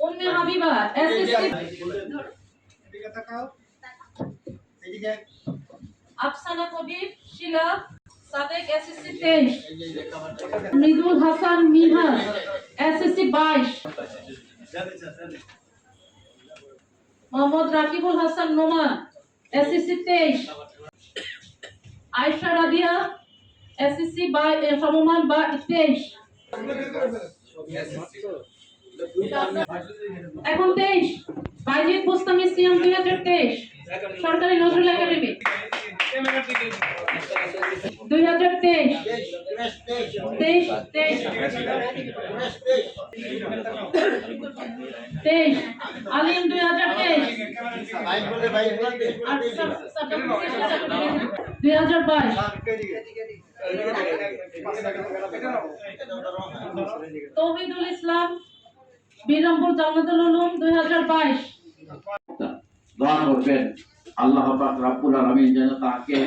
Umme SSC এদিকে তাকাও এদিকে Afsana Kabir, Shila, Sadek SSC 23 Mridul Hasan Mihar SSC 22 Mohammad Rakibul Hasan Noman, SSC 23 Ayesha Radia SSC এ, সমমান বা 23 এখন 23 বাইজিদ মুস্তামি সিয়াম 2023 সরকারি নজরুল একাডেমি। 2023 তেইশ। তেইশ তেইশ। দুই হাজার তেইশ দুই ইসলাম বিরমপুর জামাতুল উলুম, দুই হাজার বাইশ। দোয়া করবেন। আল্লাহ পাক রাব্বুল আলামিন যেন তাকে